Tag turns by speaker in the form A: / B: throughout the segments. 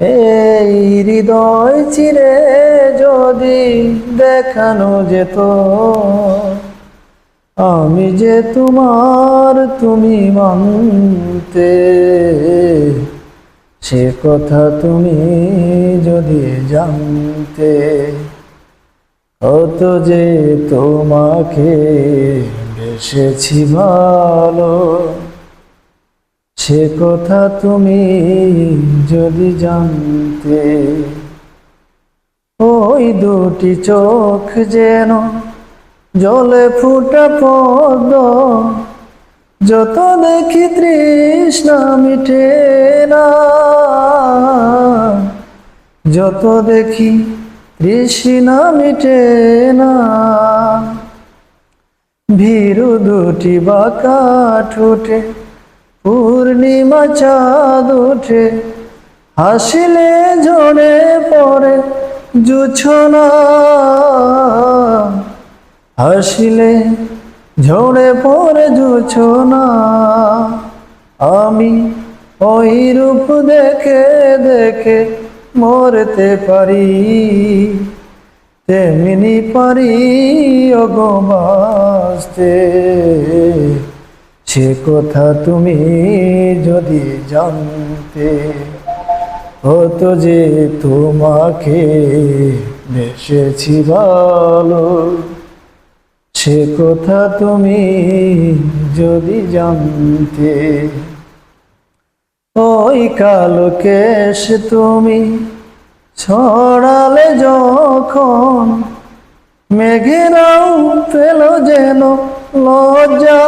A: এই হৃদয় চিরে যদি দেখানো যেত, আমি যে তোমার তুমি মানতে। সে কথা তুমি যদি জানতে, কত যে তোমাকে বেসেছি ভালো। সে কথা তুমি যদি জানতে, ওই দুটি চোখ যেন জলে ফুটা পদ্ম, যত দেখি তৃষ্ণা মিটে না। যত দেখি তৃষ্ণা মিটে না। ভীরু দুটি বাঁকা ঠোঁটে পূর্ণিমা চাঁদ উঠে হাসিলে ঝরে পড়ে জুছনা। হাসিলে ঝরে পড়ে জুছনা, আমি ওই রূপ দেখে দেখে মরতে পারি। তেমনি পারি ওগো বাঁচতে। সে কথা তুমি যদি জানতে হতো যে তোমাকে বেসেছি ভালো। সে কথা তুমি যদি জানতে ওই কালো কেশ তুমি ছড়ালে যখন মেঘেরাও পেল যেন লজ্জা।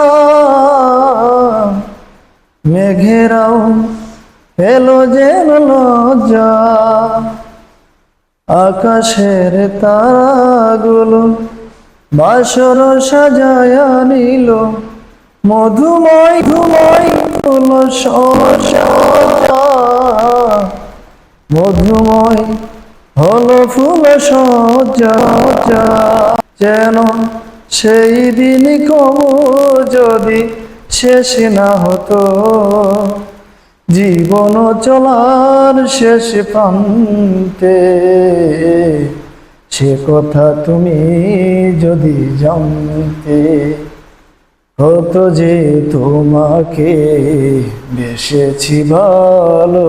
A: মেঘেরাও পেল যেন লজ্জা। আকাশের তারাগুলো বাসর সাজায়া নিল মধুময় ধুময় ফুল সজা মধুময় হলো ফুল সজ্জা যেন সেই দিন কবু যদি শেষ না হতো। জীবন চলার শেষ প্রান্তে সে কথা তুমি যদি জানতে হতো যে তোমাকে বেসেছি ভালো।